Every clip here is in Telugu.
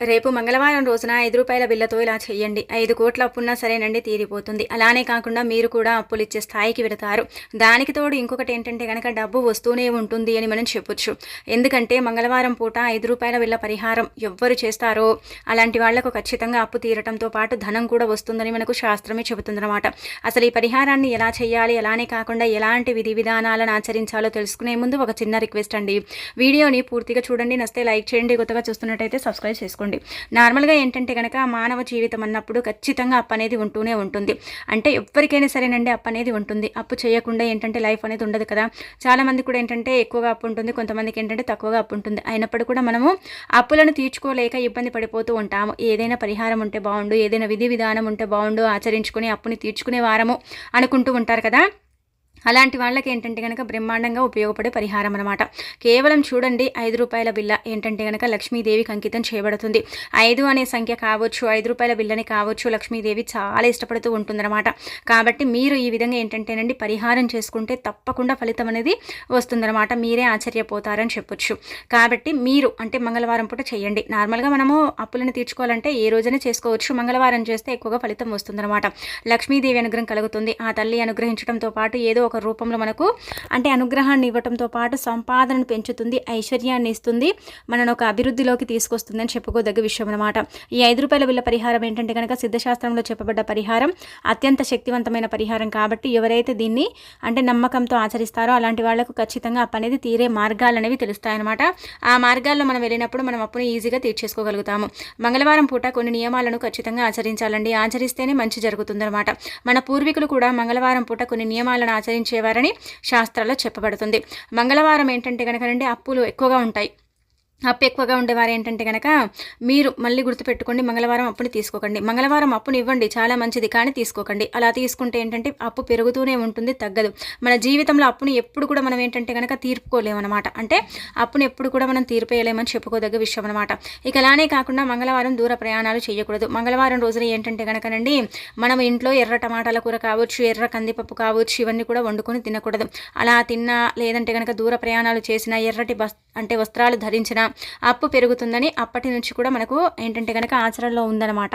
రేపు మంగళవారం రోజున ఐదు రూపాయల బిల్లతో ఇలా చేయండి. ఐదు కోట్ల అప్పున్నా సరేనండి తీరిపోతుంది. అలానే కాకుండా మీరు కూడా అప్పులు ఇచ్చే స్థాయికి వెళతారు. దానికి తోడు ఇంకొకటి ఏంటంటే కనుక డబ్బు వస్తూనే ఉంటుంది అని మనం చెప్పొచ్చు. ఎందుకంటే మంగళవారం పూట ఐదు రూపాయల బిల్ల పరిహారం ఎవ్వరు చేస్తారో అలాంటి వాళ్ళకు ఖచ్చితంగా అప్పు తీరటంతో పాటు ధనం కూడా వస్తుందని మనకు శాస్త్రమే చెబుతుందన్నమాట. అసలు ఈ పరిహారాన్ని ఎలా చేయాలి అలానే కాకుండా ఎలాంటి విధి విధానాలను ఆచరించాలో తెలుసుకునే ముందు ఒక చిన్న రిక్వెస్ట్ అండి. వీడియోని పూర్తిగా చూడండి. నస్తే లైక్ చేయండి. కొత్తగా చూస్తున్నట్టయితే సబ్స్క్రైబ్ చేసుకోండి. నార్మల్గా ఏంటంటే కనుక మానవ జీవితం అన్నప్పుడు ఖచ్చితంగా అప్పు అనేది ఉంటూనే ఉంటుంది. అంటే ఎవరికైనా సరేనండి అప్పు అనేది ఉంటుంది. అప్పు చేయకుండా ఏంటంటే లైఫ్ అనేది ఉండదు కదా. చాలామంది కూడా ఏంటంటే ఎక్కువగా అప్పు ఉంటుంది. కొంతమందికి ఏంటంటే తక్కువగా అప్పు ఉంటుంది. అయినప్పుడు కూడా మనము అప్పులను తీర్చుకోలేక ఇబ్బంది పడిపోతూ ఉంటాము. ఏదైనా పరిహారం ఉంటే బాగుండు ఏదైనా విధి విధానం ఉంటే బాగుండు ఆచరించుకుని అప్పుని తీర్చుకునే వారము అనుకుంటూ ఉంటారు కదా. అలాంటి వాళ్ళకి ఏంటంటే కనుక బ్రహ్మాండంగా ఉపయోగపడే పరిహారం అనమాట కేవలం చూడండి ఐదు రూపాయల బిల్ల ఏంటంటే కనుక లక్ష్మీదేవికి అంకితం చేయబడుతుంది. ఐదు అనే సంఖ్య కావచ్చు ఐదు రూపాయల బిల్లని కావచ్చు లక్ష్మీదేవి చాలా ఇష్టపడుతూ ఉంటుందన్నమాట. కాబట్టి మీరు ఈ విధంగా ఏంటంటేనండి పరిహారం చేసుకుంటే తప్పకుండా ఫలితం అనేది వస్తుందన్నమాట. మీరే ఆశ్చర్యపోతారని చెప్పొచ్చు. కాబట్టి మీరు అంటే మంగళవారం పూట చేయండి. నార్మల్గా మనము అప్పులను తీర్చుకోవాలంటే ఏ రోజైనా చేసుకోవచ్చు. మంగళవారం చేస్తే ఎక్కువగా ఫలితం వస్తుందన్నమాట. లక్ష్మీదేవి అనుగ్రహం కలుగుతుంది. ఆ తల్లి అనుగ్రహించడంతో పాటు ఏదో ఒక రూపంలో మనకు అంటే అనుగ్రహాన్ని ఇవ్వటంతో పాటు సంపాదనను పెంచుతుంది ఐశ్వర్యాన్ని ఇస్తుంది మనను ఒక అభివృద్ధిలోకి తీసుకొస్తుందని చెప్పుకోదగ్గ విషయం అనమాట ఈ ఐదు రూపాయల బిల్ల పరిహారం ఏంటంటే కనుక సిద్ధశాస్త్రంలో చెప్పబడ్డ పరిహారం అత్యంత శక్తివంతమైన పరిహారం కాబట్టి ఎవరైతే దీన్ని అంటే నమ్మకంతో ఆచరిస్తారో అలాంటి వాళ్ళకు ఖచ్చితంగా అప్పు అనేది తీరే మార్గాలు అనేవి తెలుస్తాయన్నమాట ఆ మార్గాల్లో మనం వెళ్ళినప్పుడు మనం అప్పుని ఈజీగా తీర్చేసుకోగలుగుతాము. మంగళవారం పూట కొన్ని నియమాలను ఖచ్చితంగా ఆచరించాలండి. ఆచరిస్తేనే మంచి జరుగుతుందన్నమాట. మన పూర్వీకులు కూడా మంగళవారం పూట కొన్ని నియమాలను ఆచరించి ఆచరించేవారని శాస్త్రాల్లో చెప్పబడుతుంది. మంగళవారం ఏంటంటే కనుక అప్పులు ఎక్కువగా ఉంటాయి. అప్పు ఎక్కువగా ఉండేవారు ఏంటంటే కనుక మీరు మళ్ళీ గుర్తుపెట్టుకోండి మంగళవారం అప్పుని తీసుకోకండి. మంగళవారం అప్పుని ఇవ్వండి చాలా మంచిది కానీ తీసుకోకండి. అలా తీసుకుంటే ఏంటంటే అప్పు పెరుగుతూనే ఉంటుంది తగ్గదు. మన జీవితంలో అప్పుని ఎప్పుడు కూడా మనం ఏంటంటే కనుక తీర్పుకోలేమన్నమాట. అంటే అప్పుని ఎప్పుడు కూడా మనం తీర్పేయలేమని చెప్పుకోదగ్గ విషయం అనమాట ఇక అలానే కాకుండా మంగళవారం దూర ప్రయాణాలు చేయకూడదు. మంగళవారం రోజున ఏంటంటే కనుకనండి మనం ఇంట్లో ఎర్ర టమాటాల కూర కావచ్చు ఎర్ర కందిపప్పు కావచ్చు ఇవన్నీ కూడా వండుకొని తినకూడదు. అలా తిన్నా లేదంటే కనుక దూర ప్రయాణాలు చేసిన ఎర్రటి బస్ అంటే వస్త్రాలు ధరించిన అప్పు పెరుగుతుందని అప్పటి నుంచి కూడా మనకు ఏంటంటే కనుక ఆచరణలో ఉందన్నమాట.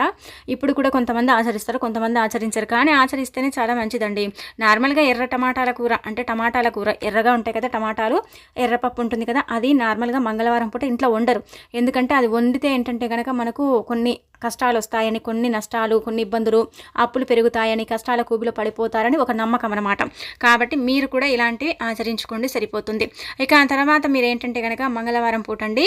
ఇప్పుడు కూడా కొంతమంది ఆచరిస్తారు కొంతమంది ఆచరించరు. కానీ ఆచరిస్తేనే చాలా మంచిదండి. నార్మల్గా ఎర్ర టమాటాల కూర అంటే టమాటాల కూర ఎర్రగా ఉంటాయి కదా టమాటాలు ఎర్రపప్పు ఉంటుంది కదా అది నార్మల్గా మంగళవారం పూట ఇంట్లో వండరు. ఎందుకంటే అది వండితే ఏంటంటే కనుక మనకు కొన్ని కష్టాలు వస్తాయని కొన్ని నష్టాలు కొన్ని ఇబ్బందులు అప్పులు పెరుగుతాయని కష్టాల కూబిలో పడిపోతారని ఒక నమ్మకం అనమాట కాబట్టి మీరు కూడా ఇలాంటివి ఆచరించుకోండి సరిపోతుంది. ఇక ఆ తర్వాత మీరు ఏంటంటే కనుక మంగళవారం పూటండి.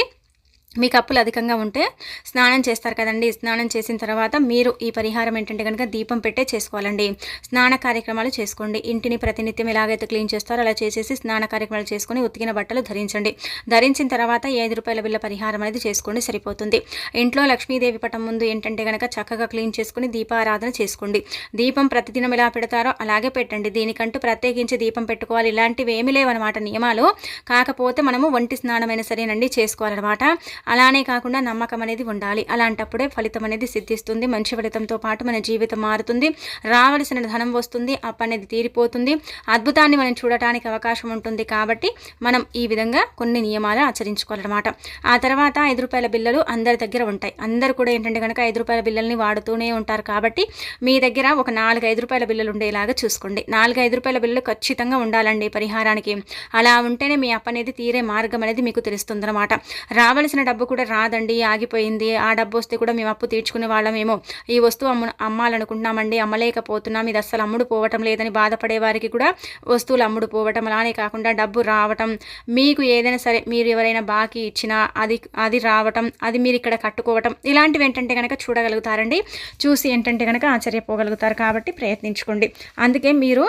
మీకు అప్పులు అధికంగా ఉంటే స్నానం చేస్తారు కదండి. స్నానం చేసిన తర్వాత మీరు ఈ పరిహారం ఏంటంటే కనుక దీపం పెట్టే చేసుకోవాలండి. స్నాన కార్యక్రమాలు చేసుకోండి. ఇంటిని ప్రతినిత్యం ఎలాగైతే క్లీన్ చేస్తారో అలా చేసేసి స్నాన కార్యక్రమాలు చేసుకొని ఉతికిన బట్టలు ధరించండి. ధరించిన తర్వాత ఐదు రూపాయల బిల్ల పరిహారం అనేది చేసుకోండి. సరిపోతుంది. ఇంట్లో లక్ష్మీదేవి పటం ముందు ఏంటంటే కనుక చక్కగా క్లీన్ చేసుకుని దీపారాధన చేసుకోండి. దీపం ప్రతిదినం ఎలా పెడతారో అలాగే పెట్టండి. దీనికంటూ ప్రత్యేకించి దీపం పెట్టుకోవాలి. ఇలాంటివి ఏమీ లేవన్నమాట నియమాలు కాకపోతే మనము వంటి స్నానమైన సరేనండి చేసుకోవాలన్నమాట. అలానే కాకుండా నమ్మకం అనేది ఉండాలి. అలాంటప్పుడే ఫలితం అనేది సిద్ధిస్తుంది. మంచి ఫలితంతో పాటు మన జీవితం మారుతుంది. రావలసిన ధనం వస్తుంది. అప్ప అనేది తీరిపోతుంది. అద్భుతాన్ని మనం చూడటానికి అవకాశం ఉంటుంది కాబట్టి మనం ఈ విధంగా కొన్ని నియమాలు ఆచరించుకోవాలన్నమాట. ఆ తర్వాత ఐదు రూపాయల బిల్లలు అందరి దగ్గర ఉంటాయి. అందరు కూడా ఏంటంటే కనుక ఐదు రూపాయల బిల్లల్ని వాడుతూనే ఉంటారు కాబట్టి మీ దగ్గర ఒక నాలుగు ఐదు రూపాయల బిల్లలు ఉండేలాగా చూసుకోండి. నాలుగు ఐదు రూపాయల బిల్లులు ఖచ్చితంగా ఉండాలండి పరిహారానికి. అలా ఉంటేనే మీ అప్ప అనేది తీరే మార్గం అనేది మీకు తెలుస్తుందన్నమాట. రావలసిన డబ్బు కూడా రాదండి ఆగిపోయింది. ఆ డబ్బు వస్తే కూడా మేము అప్పు తీర్చుకునే వాళ్ళమేమో. ఈ వస్తువు అమ్ము అమ్మాలనుకుంటున్నామండి అమ్మలేకపోతున్నాం. ఇది అస్సలు అమ్ముడు పోవటం లేదని బాధపడే వారికి కూడా వస్తువులు అమ్ముడు పోవటం అలానే కాకుండా డబ్బు రావటం మీకు ఏదైనా సరే మీరు ఎవరైనా బాకీ ఇచ్చినా అది అది రావటం అది మీరు ఇక్కడ కట్టుకోవటం ఇలాంటివి ఏంటంటే కనుక చూడగలుగుతారండి. చూసి ఏంటంటే కనుక ఆశ్చర్యపోగలుగుతారు కాబట్టి ప్రయత్నించుకోండి. అందుకే మీరు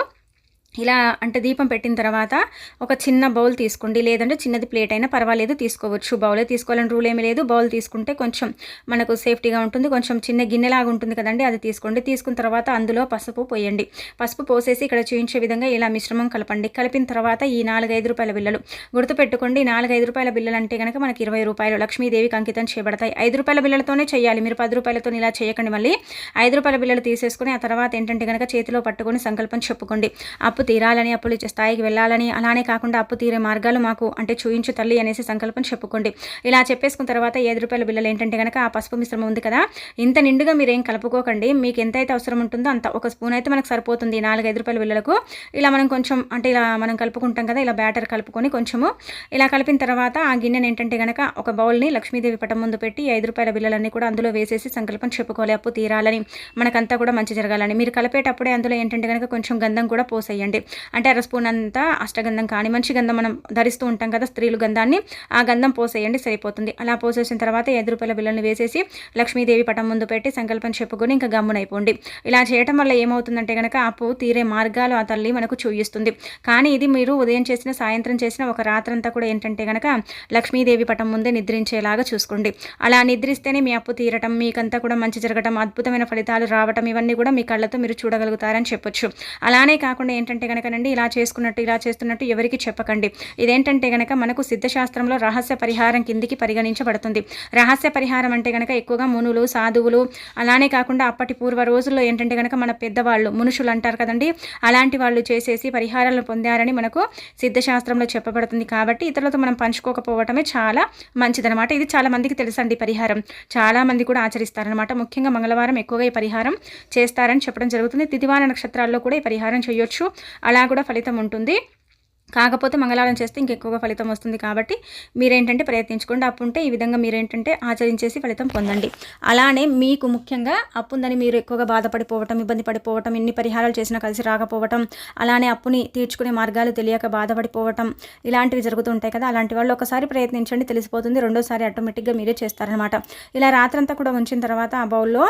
ఇలా అంటే దీపం పెట్టిన తర్వాత ఒక చిన్న బౌల్ తీసుకోండి. లేదంటే చిన్నది ప్లేట్ అయినా పర్వాలేదు తీసుకోవచ్చు. బౌలే తీసుకోవాలని రూల్ ఏమీ లేదు. బౌల్ తీసుకుంటే కొంచెం మనకు సేఫ్టీగా ఉంటుంది. కొంచెం చిన్న గిన్నెలాగా ఉంటుంది కదండి అది తీసుకోండి. తీసుకున్న తర్వాత అందులో పసుపు పోయండి. పసుపు పోసేసి ఇక్కడ చూపించే విధంగా ఇలా మిశ్రమం కలపండి. కలిపిన తర్వాత ఈ నాలుగైదు రూపాయల బిల్లలు గుర్తుపెట్టుకోండి నాలుగైదు రూపాయల బిల్లలు అంటే కనుక మనకి ఇరవై రూపాయలు లక్ష్మీదేవికి అంకితం చేయబడతాయి. ఐదు రూపాయల బిల్లలతోనే చేయాలి. మీరు పది రూపాయలతో ఇలా చేయకండి మళ్ళీ. ఐదు రూపాయల బిల్లలు తీసేసుకుని ఆ తర్వాత ఏంటంటే కనుక చేతిలో పట్టుకొని సంకల్పం చెప్పుకోండి. అప్పు తీరాలని అప్పులు ఇచ్చే స్థాయికి వెళ్ళాలని అలానే కాకుండా అప్పు తీరే మార్గాలు మాకు అంటే చూయించు తల్లి అనేసి సంకల్పం చెప్పుకోండి. ఇలా చెప్పేసుకున్న తర్వాత ఐదు రూపాయల బిల్లలు ఏంటంటే కనుక ఆ పసుపు మిశ్రమం ఉంది కదా ఇంత నిండుగా మీరు ఏం కలుపుకోకండి. మీకు ఎంత అయితే అవసరం ఉంటుందో అంత ఒక స్పూన్ అయితే మనకు సరిపోతుంది నాలుగు ఐదు రూపాయల బిల్లలకు ఇలా మనం కొంచెం అంటే ఇలా మనం కలుపుకుంటాం కదా ఇలా బ్యాటర్ కలుపుకొని కొంచెము ఇలా కలిపిన తర్వాత ఆ గిన్నెని ఏంటంటే కనుక ఒక బౌల్ని లక్ష్మీదేవి పటం ముందు పెట్టి ఐదు రూపాయల బిల్లలన్నీ కూడా అందులో వేసేసి సంకల్పం చెప్పుకోవాలి. అప్పు తీరాలని మనకంతా కూడా మంచి జరగాలని. మీరు కలిపేటప్పుడే అందులో ఏంటంటే కనుక కొంచెం గంధం కూడా పోసేయండి. అంటే అర స్పూన్ అంతా అష్టగంధం కానీ మంచి గంధం మనం ధరిస్తూ ఉంటాం కదా స్త్రీలు గంధాన్ని ఆ గంధం పోసేయండి సరిపోతుంది. అలా పోసేసిన తర్వాత ఐదు రూపాయల బిల్లని వేసేసి లక్ష్మీదేవి పటం ముందు పెట్టి సంకల్పం చెప్పుకొని ఇంకా గమ్మునైపోండి. ఇలా చేయటం వల్ల ఏమవుతుందంటే కనుక అప్పు తీరే మార్గాలు ఆ తల్లి మనకు చూయిస్తుంది. కానీ ఇది మీరు ఉదయం చేసిన సాయంత్రం చేసిన ఒక రాత్రంతా కూడా ఏంటంటే కనుక లక్ష్మీదేవి పటం ముందే నిద్రించేలాగా చూసుకోండి. అలా నిద్రిస్తేనే మీ అప్పు తీరటం మీకంతా కూడా మంచి జరగటం అద్భుతమైన ఫలితాలు రావటం ఇవన్నీ కూడా మీ కళ్ళతో మీరు చూడగలుగుతారని చెప్పొచ్చు. అలానే కాకుండా ఏంటంటే కనుకనండి ఇలా చేసుకున్నట్టు ఇలా చేస్తున్నట్టు ఎవరికి చెప్పకండి. ఇదేంటంటే కనుక మనకు సిద్ధశాస్త్రంలో రహస్య పరిహారం కిందికి పరిగణించబడుతుంది. రహస్య పరిహారం అంటే కనుక ఎక్కువగా మునులు సాధువులు అలానే కాకుండా అప్పటి పూర్వ రోజుల్లో ఏంటంటే కనుక మన పెద్దవాళ్ళు మునుషులు అంటారు కదండి అలాంటి వాళ్ళు చేసేసి పరిహారాలను పొందారని మనకు సిద్ధశాస్త్రంలో చెప్పబడుతుంది కాబట్టి ఇతరులతో మనం పంచుకోకపోవటమే చాలా మంచిదనమాట ఇది చాలా మందికి తెలుసండి పరిహారం. చాలా మంది కూడా ఆచరిస్తారనమాట ముఖ్యంగా మంగళవారం ఎక్కువగా ఈ పరిహారం చేస్తారని చెప్పడం జరుగుతుంది. తిదివాన నక్షత్రాల్లో కూడా ఈ పరిహారం చేయొచ్చు. అలా కూడా ఫలితం ఉంటుంది. కాకపోతే మంగళవారం చేస్తే ఇంకెక్కువగా ఫలితం వస్తుంది కాబట్టి మీరేంటంటే ప్రయత్నించుకోండి. అప్పు ఉంటే ఈ విధంగా మీరేంటంటే ఆచరించేసి ఫలితం పొందండి. అలానే మీకు ముఖ్యంగా అప్పు ఉందని మీరు ఎక్కువగా బాధపడిపోవటం ఇబ్బంది పడిపోవటం ఎన్ని పరిహారాలు చేసినా కలిసి రాకపోవటం అలానే అప్పుని తీర్చుకునే మార్గాలు తెలియక బాధపడిపోవటం ఇలాంటివి జరుగుతుంటాయి కదా. అలాంటి వాళ్ళు ఒకసారి ప్రయత్నించండి తెలిసిపోతుంది రెండోసారి ఆటోమేటిక్గా మీరే చేస్తారనమాట ఇలా రాత్రంతా కూడా ఉంచిన తర్వాత ఆ బౌల్లో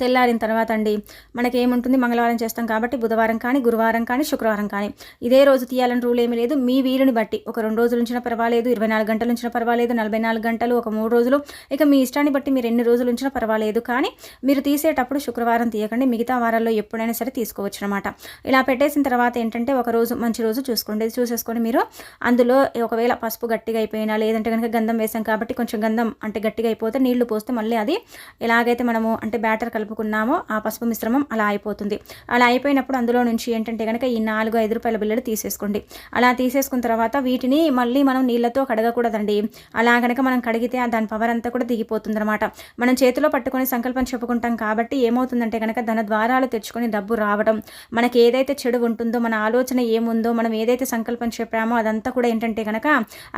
తెల్లారిన తర్వాత అండి మనకి ఏముంటుంది మంగళవారం చేస్తాం కాబట్టి బుధవారం కానీ గురువారం కానీ శుక్రవారం కానీ. ఇదే రోజు తీయాలని రూల్ ఏమీ లేదు. మీ వీలుని బట్టి ఒక రెండు రోజులు ఉంచినా పర్వాలేదు ఇరవై నాలుగు గంటలు ఉంచినా పర్వాలేదు నలభై నాలుగు గంటలు ఒక మూడు రోజులు. ఇక మీ ఇష్టాన్ని బట్టి మీరు ఎన్ని రోజులు ఉంచినా పర్వాలేదు. కానీ మీరు తీసేటప్పుడు శుక్రవారం తీయకండి. మిగతా వారాల్లో ఎప్పుడైనా సరే తీసుకోవచ్చు అనమాట ఇలా పెట్టేసిన తర్వాత ఏంటంటే ఒక రోజు మంచి రోజు చూసుకోండి. చూసేసుకొని మీరు అందులో ఒకవేళ పసుపు గట్టిగా అయిపోయినా లేదంటే కనుక గంధం వేసాం కాబట్టి కొంచెం గంధం అంటే గట్టిగా అయిపోతే నీళ్ళు పోస్తే మళ్ళీ అది ఎలాగైతే మనము అంటే బ్యాటర్ కలుపుకున్నామో ఆ పసుపు మిశ్రమం అలా అయిపోతుంది. అలా అయిపోయినప్పుడు అందులో నుంచి ఏంటంటే కనుక ఈ నాలుగు ఐదు రూపాయల బిల్లలు తీసేసుకోండి. అలా తీసేసుకున్న తర్వాత వీటిని మళ్ళీ మనం నీళ్ళతో కడగకూడదండి. అలా కనుక మనం కడిగితే దాని పవర్ అంతా కూడా దిగిపోతుంది అనమాట మనం చేతిలో పట్టుకొని సంకల్పం చెప్పుకుంటాం కాబట్టి ఏమవుతుందంటే కనుక ధన ద్వారాలు తెచ్చుకొని డబ్బు రావడం. మనకి ఏదైతే చెడు ఉంటుందో మన ఆలోచన ఏముందో మనం ఏదైతే సంకల్పం చెప్పామో అదంతా కూడా ఏంటంటే కనుక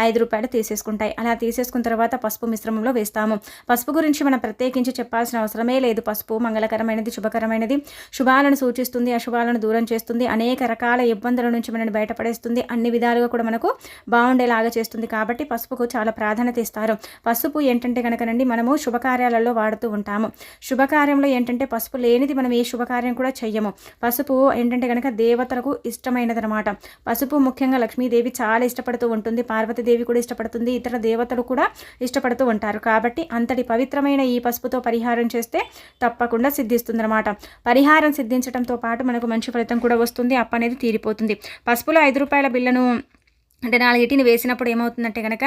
ఐదు రూపాయలు తీసేసుకుంటాయి. అలా తీసేసుకున్న తర్వాత పసుపు మిశ్రమంలో వేస్తాము. పసుపు గురించి మనం ప్రత్యేకించి చెప్పాల్సిన అవసరమే లేదు. పసుపు మంగళకరమైనది శుభకరమైనది. శుభాలను సూచిస్తుంది అశుభాలను దూరం చేస్తుంది అనేక రకాల ఇబ్బందుల నుంచి మనల్ని బయటపడేస్తుంది. అన్ని విధాలుగా కూడా మనకు బాగుండేలాగా చేస్తుంది కాబట్టి పసుపుకు చాలా ప్రాధాన్యత ఇస్తారు. పసుపు ఏంటంటే కనుకనండి మనము శుభకార్యాలలో వాడుతూ ఉంటాము. శుభకార్యంలో ఏంటంటే పసుపు లేనిది మనం ఏ శుభకార్యం కూడా చెయ్యము. పసుపు ఏంటంటే కనుక దేవతలకు ఇష్టమైనది అనమాట పసుపు ముఖ్యంగా లక్ష్మీదేవి చాలా ఇష్టపడుతూ ఉంటుంది. పార్వతీదేవి కూడా ఇష్టపడుతుంది. ఇతర దేవతలు కూడా ఇష్టపడుతూ ఉంటారు. కాబట్టి అంతటి పవిత్రమైన ఈ పసుపుతో పరిహారం చేస్తే తప్పకుండా సిద్ధిస్తుందన్నమాట. పరిహారం సిద్ధించడంతో పాటు మనకు మంచి ఫలితం కూడా వస్తుంది. అప్ప అనేది తీరిపోతుంది. పసుపులో ఐదు రూపాయల బిల్లను అంటే నాలుగిటిని వేసినప్పుడు ఏమవుతుందంటే కనుక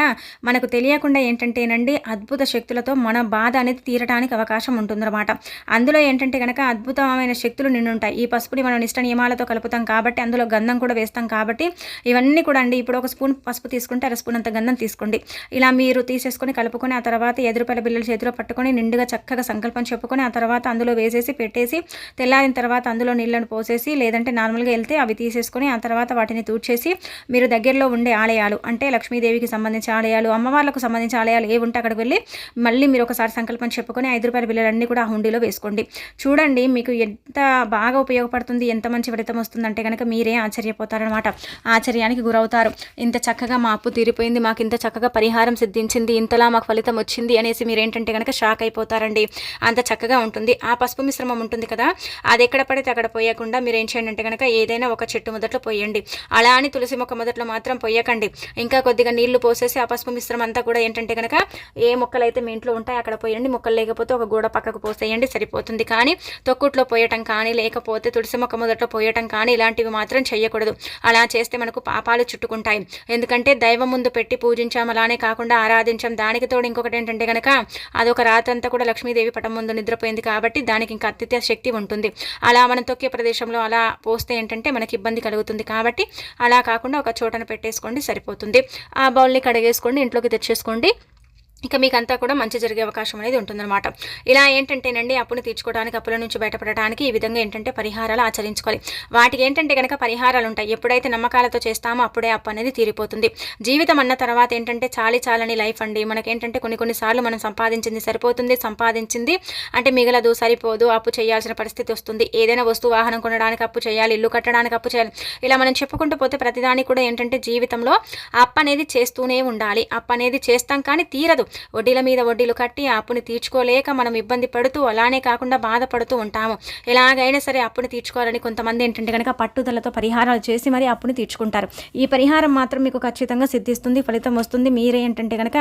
మనకు తెలియకుండా ఏంటంటేనండి అద్భుత శక్తులతో మన బాధ అనేది తీరడానికి అవకాశం ఉంటుందన్నమాట. అందులో ఏంటంటే కనుక అద్భుతమైన శక్తులు నిండుంటాయి ఈ పసుపుని మనం నిష్ట నియమాలతో కలుపుతాం కాబట్టి అందులో గంధం కూడా వేస్తాం కాబట్టి ఇవన్నీ కూడా అండి ఇప్పుడు ఒక స్పూన్ పసుపు తీసుకుంటే అర స్పూన్ అంత గంధం తీసుకోండి. ఇలా మీరు తీసేసుకొని కలుపుకొని ఆ తర్వాత ఎదురుపల్ల రూపాయల బిల్లలు చేతిలో పట్టుకొని నిండుగా చక్కగా సంకల్పం చెప్పుకొని ఆ తర్వాత అందులో వేసేసి పెట్టేసి తెల్లారిన తర్వాత అందులో నీళ్ళను పోసేసి లేదంటే నార్మల్గా వెళ్తే అవి తీసేసుకొని ఆ తర్వాత వాటిని తూడ్చేసి మీరు దగ్గరలో ఉండి ఆలయాలు. అంటే లక్ష్మీదేవికి సంబంధించిన ఆలయాలు అమ్మవార్లకు సంబంధించిన ఆలయాలు ఏ ఉంటే అక్కడికి వెళ్ళి మళ్ళీ మీరు ఒకసారి సంకల్పం చెప్పుకొని ఐదు రూపాయల బిల్లలన్నీ కూడా ఆ హుండీలో వేసుకోండి. చూడండి మీకు ఎంత బాగా ఉపయోగపడుతుంది ఎంత మంచి ఫలితం వస్తుందంటే కనుక మీరే ఆశ్చర్యపోతారనమాట ఆశ్చర్యానికి గురవుతారు. ఇంత చక్కగా మా అప్పు తీరిపోయింది మాకు ఇంత చక్కగా పరిహారం సిద్ధించింది ఇంతలా మాకు ఫలితం వచ్చింది అనేసి మీరేంటంటే కనుక షాక్ అయిపోతారండి. అంత చక్కగా ఉంటుంది. ఆ పసుపు మిశ్రమం ఉంటుంది కదా అది ఎక్కడ పడితే అక్కడ పోయకుండా మీరు ఏం చేయండి అంటే కనుక ఏదైనా ఒక చెట్టు మొదట్లో పోయండి. అలా అని తులసి మొక్క మొదట్లో మాత్రం పోయి పోయకండి. ఇంకా కొద్దిగా నీళ్ళు పోసేసి ఆ పసుపు మిశ్రమం అంతా కూడా ఏంటంటే కనుక ఏ మొక్కలు అయితే మీ ఇంట్లో ఉంటాయి అక్కడ పోయండి. మొక్కలు లేకపోతే ఒక గోడ పక్కకు పోసేయండి సరిపోతుంది. కానీ తొక్కుట్లో పోయటం కానీ లేకపోతే తులసి మొక్క మొదట్లో పోయటం కానీ ఇలాంటివి మాత్రం చేయకూడదు అలా చేస్తే మనకు పాపాలు చుట్టుకుంటాయి. ఎందుకంటే దైవం ముందు పెట్టి పూజించాం అలానే కాకుండా ఆరాధించాం. దానికి తోడు ఇంకొకటి ఏంటంటే కనుక అదొక రాత్రంతా కూడా లక్ష్మీదేవి పటం ముందు నిద్రపోయింది కాబట్టి దానికి ఇంకా అత్యత్య శక్తి ఉంటుంది. అలా మనం తొక్కే ప్రదేశంలో అలా పోస్తే ఏంటంటే మనకి ఇబ్బంది కలుగుతుంది కాబట్టి అలా కాకుండా ఒక చోటన చేసుకోండి సరిపోతుంది. ఆ బౌల్ని కడిగేసుకోండి ఇంట్లోకి తెచ్చేసుకోండి. ఇక మీకంతా కూడా మంచి జరిగే అవకాశం అనేది ఉంటుందన్నమాట. ఇలా ఏంటంటేనండి అప్పును తీర్చుకోవడానికి అప్పుల నుంచి బయటపడడానికి ఈ విధంగా ఏంటంటే పరిహారాలు ఆచరించుకోవాలి. వాటికి ఏంటంటే కనుక పరిహారాలు ఉంటాయి. ఎప్పుడైతే నమ్మకాలతో చేస్తామో అప్పుడే అప్పు అనేది తీరిపోతుంది. జీవితం అన్న తర్వాత ఏంటంటే చాలి చాలని లైఫ్ అండి. మనకేంటంటే కొన్ని కొన్నిసార్లు మనం సంపాదించింది సరిపోతుంది సంపాదించింది అంటే మిగలదు సరిపోదు అప్పు చేయాల్సిన పరిస్థితి వస్తుంది. ఏదైనా వస్తువు వాహనం కొనడానికి అప్పు చేయాలి ఇల్లు కట్టడానికి అప్పు చేయాలి. ఇలా మనం చెప్పుకుంటూ పోతే ప్రతిదానికి కూడా ఏంటంటే జీవితంలో అప్పు అనేది చేస్తూనే ఉండాలి. అప్పు అనేది చేస్తాం కానీ తీరదు. వడ్డీల మీద వడ్డీలు కట్టి అప్పుని తీర్చుకోలేక మనం ఇబ్బంది పడుతూ అలానే కాకుండా బాధపడుతూ ఉంటాము. ఎలాగైనా సరే అప్పుని తీర్చుకోవాలని కొంతమంది ఏంటంటే కనుక పట్టుదలతో పరిహారాలు చేసి మరి అప్పుని తీర్చుకుంటారు. ఈ పరిహారం మాత్రం మీకు ఖచ్చితంగా సిద్ధిస్తుంది ఫలితం వస్తుంది. మీరే ఏంటంటే కనుక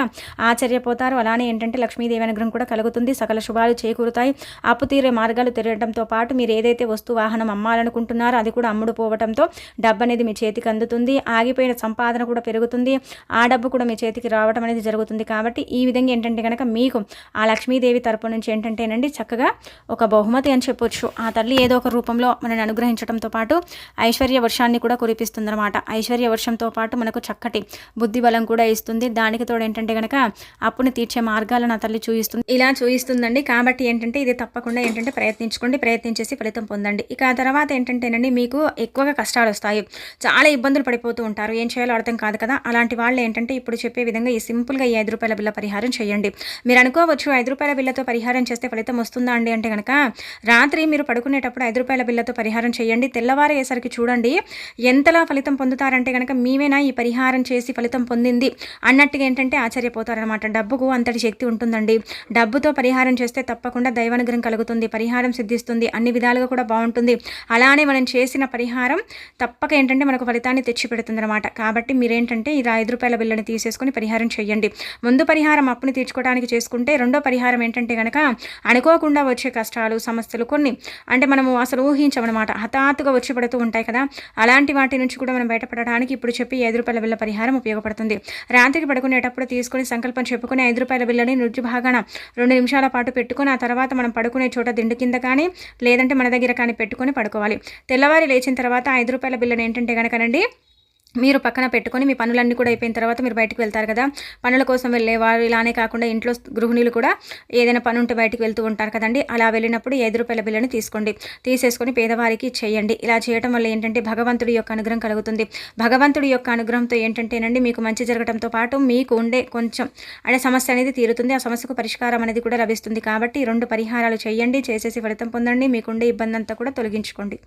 ఆశ్చర్యపోతారు. అలానే ఏంటంటే లక్ష్మీదేవి అనుగ్రహం కూడా కలుగుతుంది. సకల శుభాలు చేకూరుతాయి. అప్పు తీరే మార్గాలు తిరగడంతో పాటు మీరు ఏదైతే వస్తు వాహనం అమ్మాలనుకుంటున్నారో అది కూడా అమ్ముడు పోవడంతో డబ్బు అనేది మీ చేతికి అందుతుంది. ఆగిపోయిన సంపాదన కూడా పెరుగుతుంది. ఆ డబ్బు కూడా మీ చేతికి రావడం అనేది జరుగుతుంది కాబట్టి ఈ ఈ విధంగా ఏంటంటే కనుక మీకు ఆ లక్ష్మీదేవి తరపు నుంచి ఏంటంటేనండి చక్కగా ఒక బహుమతి అని చెప్పొచ్చు. ఆ తల్లి ఏదో ఒక రూపంలో మనని అనుగ్రహించడంతో పాటు ఐశ్వర్య వర్షాన్ని కూడా కురిపిస్తుందన్నమాట. ఐశ్వర్య వర్షంతో పాటు మనకు చక్కటి బుద్ధి బలం కూడా ఇస్తుంది. దానికి తోడు ఏంటంటే కనుక అప్పుని తీర్చే మార్గాలను ఆ తల్లి చూయిస్తుంది. ఇలా చూయిస్తుందండి. కాబట్టి ఏంటంటే ఇది తప్పకుండా ఏంటంటే ప్రయత్నించుకోండి. ప్రయత్నించేసి ఫలితం పొందండి. ఇక ఆ తర్వాత ఏంటంటేనండి మీకు ఎక్కువగా కష్టాలు వస్తాయి. చాలా ఇబ్బందులు పడిపోతూ ఉంటారు. ఏం చేయాలో అర్థం కాదు కదా. అలాంటి వాళ్ళు ఏంటంటే ఇప్పుడు చెప్పే విధంగా ఈ సింపుల్గా ఈ ఐదు రూపాయల బిల్ల పరిహారం పరిహారం చేయండి. మీరు అనుకోవచ్చు ఐదు రూపాయల బిల్లతో పరిహారం చేస్తే ఫలితం వస్తుందా అండి అంటే కనుక రాత్రి మీరు పడుకునేటప్పుడు ఐదు రూపాయల బిల్లతో పరిహారం చేయండి. తెల్లవారయ్యేసరికి చూడండి ఎంతలా ఫలితం పొందుతారంటే కనుక మీవేనా ఈ పరిహారం చేసి ఫలితం పొందింది అన్నట్టుగా ఏంటంటే ఆశ్చర్యపోతారనమాట డబ్బుకు అంతటి శక్తి ఉంటుందండి. డబ్బుతో పరిహారం చేస్తే తప్పకుండా దైవానుగ్రహం కలుగుతుంది పరిహారం సిద్ధిస్తుంది అన్ని విధాలుగా కూడా బాగుంటుంది. అలానే మనం చేసిన పరిహారం తప్పక ఏంటంటే మనకు ఫలితాన్ని తెచ్చిపెడుతుంది అనమాట కాబట్టి మీరేంటంటే ఇలా ఐదు రూపాయల బిల్లని తీసేసుకొని పరిహారం చేయండి. ముందు పరిహారం పరిహారం అప్పుని తీర్చుకోవడానికి చేసుకుంటే రెండో పరిహారం ఏంటంటే కనుక అనుకోకుండా వచ్చే కష్టాలు సమస్యలు కొన్ని అంటే మనము అసలు ఊహించమన్నమాట. హఠాత్తుగా వచ్చి పడుతూ ఉంటాయి కదా. అలాంటి వాటి నుంచి కూడా మనం బయటపడడానికి ఇప్పుడు చెప్పి ఐదు రూపాయల బిల్ల పరిహారం ఉపయోగపడుతుంది. రాత్రికి పడుకునేటప్పుడు తీసుకొని సంకల్పం చెప్పుకొని ఐదు రూపాయల బిల్లని నృత్య భాగాన రెండు నిమిషాల పాటు పెట్టుకుని ఆ తర్వాత మనం పడుకునే చోట దిండు కింద కానీ లేదంటే మన దగ్గర కానీ పెట్టుకొని పడుకోవాలి. తెల్లవారి లేచిన తర్వాత ఐదు రూపాయల బిల్లని ఏంటంటే కనుకనండి మీరు పక్కన పెట్టుకొని మీ పనులన్నీ కూడా అయిపోయిన తర్వాత మీరు బయటకు వెళ్తారు కదా. పనుల కోసం వెళ్ళేవారు ఇలానే కాకుండా ఇంట్లో గృహిణులు కూడా ఏదైనా పని ఉంటే బయటకు వెళ్తూ ఉంటారు కదండి. అలా వెళ్ళినప్పుడు ఐదు రూపాయల బిల్లుని తీసుకోండి. తీసేసుకొని పేదవారికి చేయండి. ఇలా చేయడం వల్ల ఏంటంటే భగవంతుడి యొక్క అనుగ్రహం కలుగుతుంది. భగవంతుడి యొక్క అనుగ్రహంతో ఏంటంటేనండి మీకు మంచి జరగడంతో పాటు మీకు ఉండే కొంచెం అనే సమస్య అనేది తీరుతుంది. ఆ సమస్యకు పరిష్కారం అనేది కూడా లభిస్తుంది. కాబట్టి రెండు పరిహారాలు చేయండి. చేసేసి ఫలితం పొందండి. మీకుండే ఇబ్బంది అంతా కూడా తొలగించుకోండి.